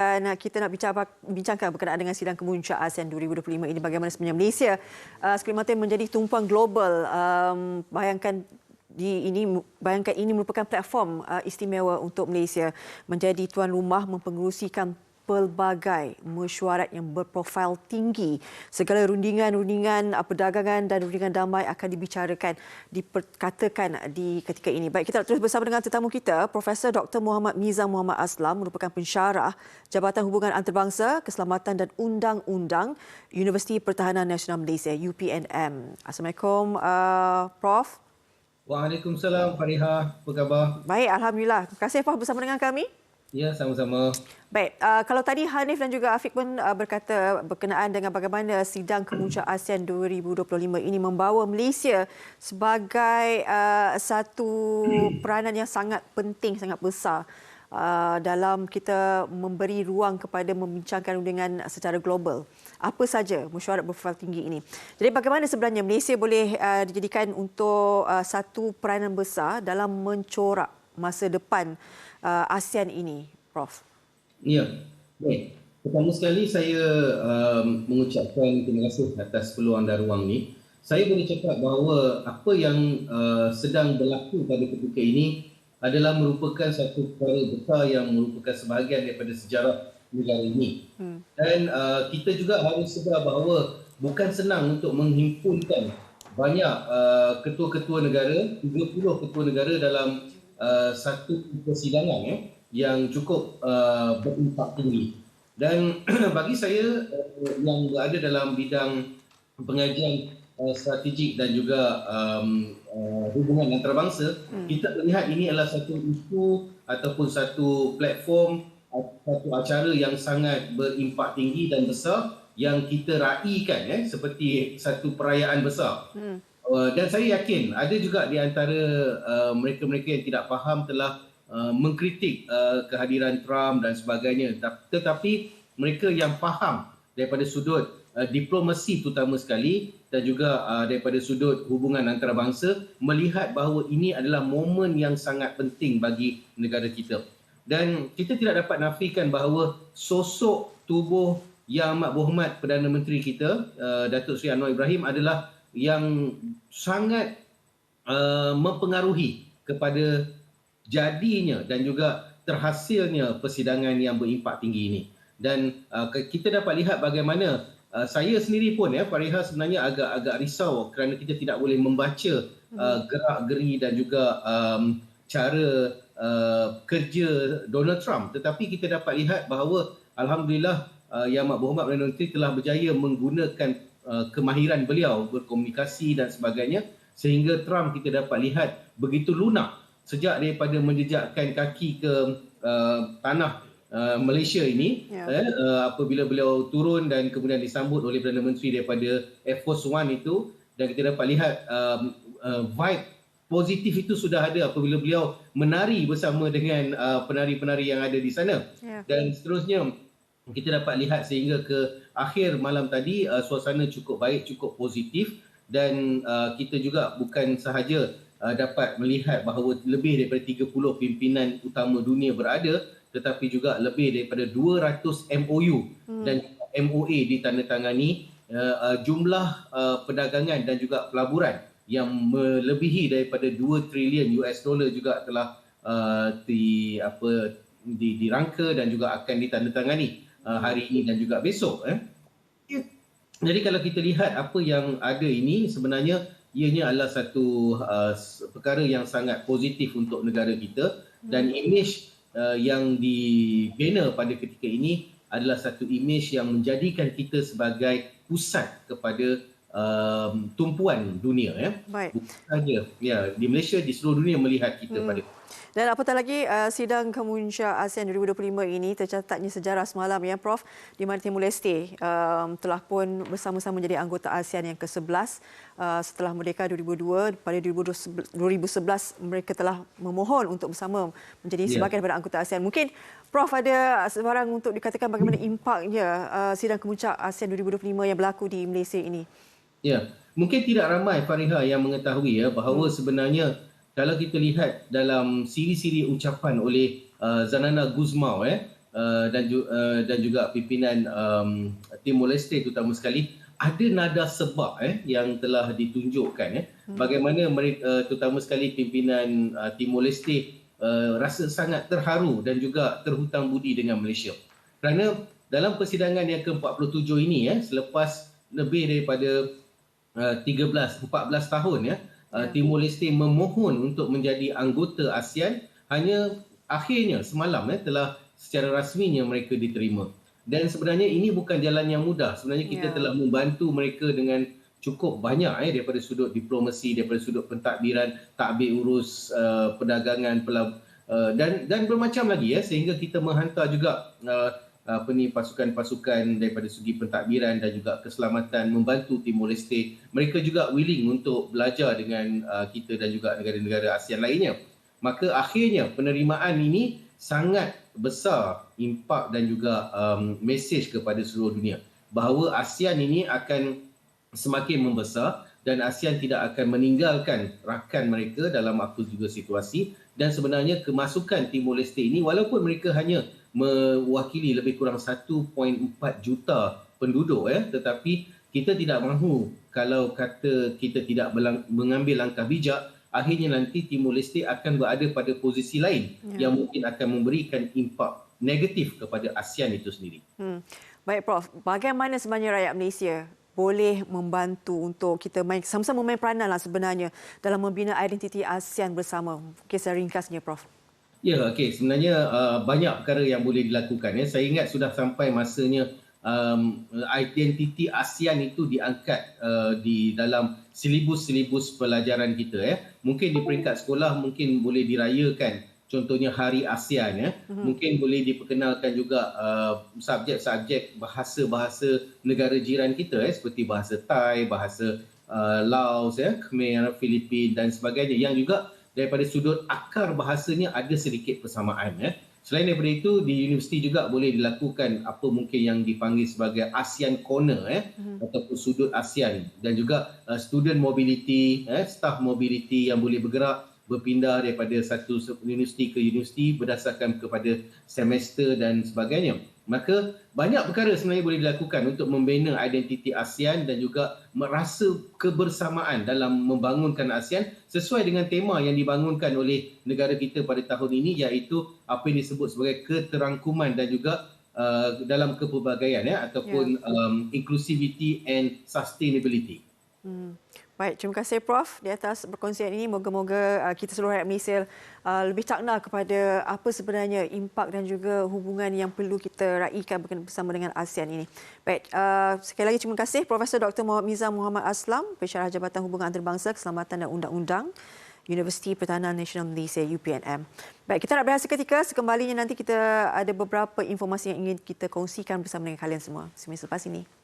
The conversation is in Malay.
Dan kita nak bincang, bincangkan berkenaan dengan sidang kemuncak ASEAN 2025 ini bagaimana sebenarnya Malaysia uh, sekali mata menjadi tumpuan global. Um, bayangkan di ini bayangkan ini merupakan platform uh, istimewa untuk Malaysia menjadi tuan rumah mempengerusikan pelbagai mesyuarat yang berprofil tinggi. Segala rundingan-rundingan uh, perdagangan dan rundingan damai akan dibicarakan, diperkatakan di ketika ini. Baik, kita terus bersama dengan tetamu kita, Profesor Dr. Muhammad Mizan Muhammad Aslam merupakan pensyarah Jabatan Hubungan Antarabangsa, Keselamatan dan Undang-Undang Universiti Pertahanan Nasional Malaysia, UPNM. Assalamualaikum, uh, Prof. Waalaikumsalam, Fariha. Apa khabar? Baik, Alhamdulillah. Terima kasih, Prof, bersama dengan kami. Ya, sama-sama. Baik, uh, kalau tadi Hanif dan juga Afiq pun uh, berkata berkenaan dengan bagaimana sidang kemuncak ASEAN 2025 ini membawa Malaysia sebagai uh, satu peranan yang sangat penting, sangat besar uh, dalam kita memberi ruang kepada membincangkan dengan secara global. Apa saja mesyuarat berprofil tinggi ini. Jadi bagaimana sebenarnya Malaysia boleh uh, dijadikan untuk uh, satu peranan besar dalam mencorak masa depan uh, ASEAN ini, Prof? Ya, baik. Pertama sekali saya um, mengucapkan terima kasih atas peluang dan ruang ini. Saya boleh cakap bahawa apa yang uh, sedang berlaku pada ketika ini adalah merupakan satu perkara besar yang merupakan sebahagian daripada sejarah negara ini. Hmm. Dan uh, kita juga harus sedar bahawa bukan senang untuk menghimpunkan banyak uh, ketua-ketua negara, 30 ketua negara dalam uh, satu persidangan ya, yang cukup uh, berimpak tinggi. Dan bagi saya uh, yang berada dalam bidang pengajian uh, strategik dan juga um, uh, hubungan antarabangsa, hmm. kita melihat ini adalah satu isu ataupun satu platform satu acara yang sangat berimpak tinggi dan besar yang kita raikan ya seperti satu perayaan besar. Hmm. Uh, dan saya yakin ada juga di antara uh, mereka-mereka yang tidak faham telah uh, mengkritik uh, kehadiran Trump dan sebagainya. Tetapi mereka yang faham daripada sudut uh, diplomasi terutama sekali dan juga uh, daripada sudut hubungan antarabangsa melihat bahawa ini adalah momen yang sangat penting bagi negara kita. Dan kita tidak dapat nafikan bahawa sosok tubuh yang amat berhormat Perdana Menteri kita uh, Datuk Seri Anwar Ibrahim adalah yang sangat uh, mempengaruhi kepada jadinya dan juga terhasilnya persidangan yang berimpak tinggi ini. Dan uh, kita dapat lihat bagaimana uh, saya sendiri pun ya Fariha sebenarnya agak-agak risau kerana kita tidak boleh membaca uh, gerak-geri dan juga um, cara uh, kerja Donald Trump. Tetapi kita dapat lihat bahawa Alhamdulillah uh, Yang Amat Berhormat Perdana Menteri telah berjaya menggunakan Uh, kemahiran beliau berkomunikasi dan sebagainya sehingga Trump kita dapat lihat begitu lunak sejak daripada menjejakkan kaki ke uh, tanah uh, Malaysia ini yeah. eh, uh, apabila beliau turun dan kemudian disambut oleh Perdana Menteri daripada Air Force One itu dan kita dapat lihat um, uh, vibe positif itu sudah ada apabila beliau menari bersama dengan uh, penari-penari yang ada di sana yeah. dan seterusnya kita dapat lihat sehingga ke akhir malam tadi uh, suasana cukup baik cukup positif dan uh, kita juga bukan sahaja uh, dapat melihat bahawa lebih daripada 30 pimpinan utama dunia berada tetapi juga lebih daripada 200 MOU hmm. dan MOA ditandatangani uh, uh, jumlah uh, perdagangan dan juga pelaburan yang melebihi daripada 2 trilion US dollar juga telah uh, di apa di dirangka dan juga akan ditandatangani uh, hari ini dan juga besok eh. Jadi kalau kita lihat apa yang ada ini sebenarnya ianya adalah satu uh, perkara yang sangat positif untuk negara kita dan hmm. image uh, yang dibina pada ketika ini adalah satu image yang menjadikan kita sebagai pusat kepada um, tumpuan dunia ya. Baik. Bukan saja ya di Malaysia di seluruh dunia melihat kita hmm. pada dan apatah lagi uh, sidang kemuncak ASEAN 2025 ini tercatatnya sejarah semalam ya Prof di mana Timur Leste um, telah pun bersama-sama menjadi anggota ASEAN yang ke-11 uh, setelah merdeka 2002 pada 2011 mereka telah memohon untuk bersama menjadi yeah. sebahagian daripada anggota ASEAN. Mungkin Prof ada sebarang untuk dikatakan bagaimana impaknya uh, sidang kemuncak ASEAN 2025 yang berlaku di Malaysia ini. Ya, mungkin tidak ramai Fariha yang mengetahui ya bahawa hmm. sebenarnya kalau kita lihat dalam siri-siri ucapan oleh uh, Zanana Guzmau eh uh, dan ju- uh, dan juga pimpinan um, Timor Leste terutama sekali ada nada sebab eh yang telah ditunjukkan eh hmm. bagaimana mereka uh, terutama sekali pimpinan uh, Timor Leste uh, rasa sangat terharu dan juga terhutang budi dengan Malaysia. Kerana dalam persidangan yang ke-47 ini ya selepas lebih daripada uh, 13 14 tahun ya uh, Timor Leste memohon untuk menjadi anggota ASEAN hanya akhirnya semalam ya telah secara rasminya mereka diterima. Dan sebenarnya ini bukan jalan yang mudah. Sebenarnya kita yeah. telah membantu mereka dengan cukup banyak eh daripada sudut diplomasi, daripada sudut pentadbiran, takbir urus uh, perdagangan, pelab, uh, dan dan bermacam lagi ya sehingga kita menghantar juga uh, apa ni pasukan-pasukan daripada segi pentadbiran dan juga keselamatan membantu Timor Leste. Mereka juga willing untuk belajar dengan uh, kita dan juga negara-negara ASEAN lainnya. Maka akhirnya penerimaan ini sangat besar impak dan juga um, mesej kepada seluruh dunia bahawa ASEAN ini akan semakin membesar dan ASEAN tidak akan meninggalkan rakan mereka dalam apa juga situasi dan sebenarnya kemasukan Timor Leste ini walaupun mereka hanya mewakili lebih kurang 1.4 juta penduduk ya tetapi kita tidak mahu kalau kata kita tidak mengambil langkah bijak akhirnya nanti Timur Leste akan berada pada posisi lain ya. yang mungkin akan memberikan impak negatif kepada ASEAN itu sendiri. Hmm. Baik Prof, bagaimana sebenarnya rakyat Malaysia boleh membantu untuk kita main, sama-sama main peranan lah sebenarnya dalam membina identiti ASEAN bersama? Kisah ringkasnya Prof. Ya, okey. Sebenarnya uh, banyak perkara yang boleh dilakukan. Ya. Saya ingat sudah sampai masanya um, identiti ASEAN itu diangkat uh, di dalam silibus-silibus pelajaran kita ya. Mungkin di peringkat sekolah mungkin boleh dirayakan contohnya Hari ASEAN ya. Uh-huh. Mungkin boleh diperkenalkan juga uh, subjek-subjek bahasa-bahasa negara jiran kita ya seperti bahasa Thai, bahasa uh, Laos ya, Khmer, Filipin dan sebagainya yang juga daripada sudut akar bahasanya ada sedikit persamaan ya. Selain daripada itu di universiti juga boleh dilakukan apa mungkin yang dipanggil sebagai ASEAN Corner eh hmm. ataupun sudut ASEAN dan juga uh, student mobility eh staff mobility yang boleh bergerak berpindah daripada satu universiti ke universiti berdasarkan kepada semester dan sebagainya maka banyak perkara sebenarnya boleh dilakukan untuk membina identiti ASEAN dan juga merasa kebersamaan dalam membangunkan ASEAN sesuai dengan tema yang dibangunkan oleh negara kita pada tahun ini iaitu apa yang disebut sebagai keterangkuman dan juga uh, dalam kepelbagaian ya ataupun yeah. um, inclusivity and sustainability. Hmm. Baik, terima kasih Prof di atas perkongsian ini. Moga-moga uh, kita seluruh rakyat Malaysia uh, lebih takna kepada apa sebenarnya impak dan juga hubungan yang perlu kita raikan bersama dengan ASEAN ini. Baik, uh, sekali lagi terima kasih Profesor Dr. Muhammad Miza Muhammad Aslam, Pensyarah Jabatan Hubungan Antarabangsa Keselamatan dan Undang-Undang Universiti Pertahanan Nasional Malaysia UPNM. Baik, kita nak berehat seketika. Sekembalinya nanti kita ada beberapa informasi yang ingin kita kongsikan bersama dengan kalian semua. Semasa selepas ini.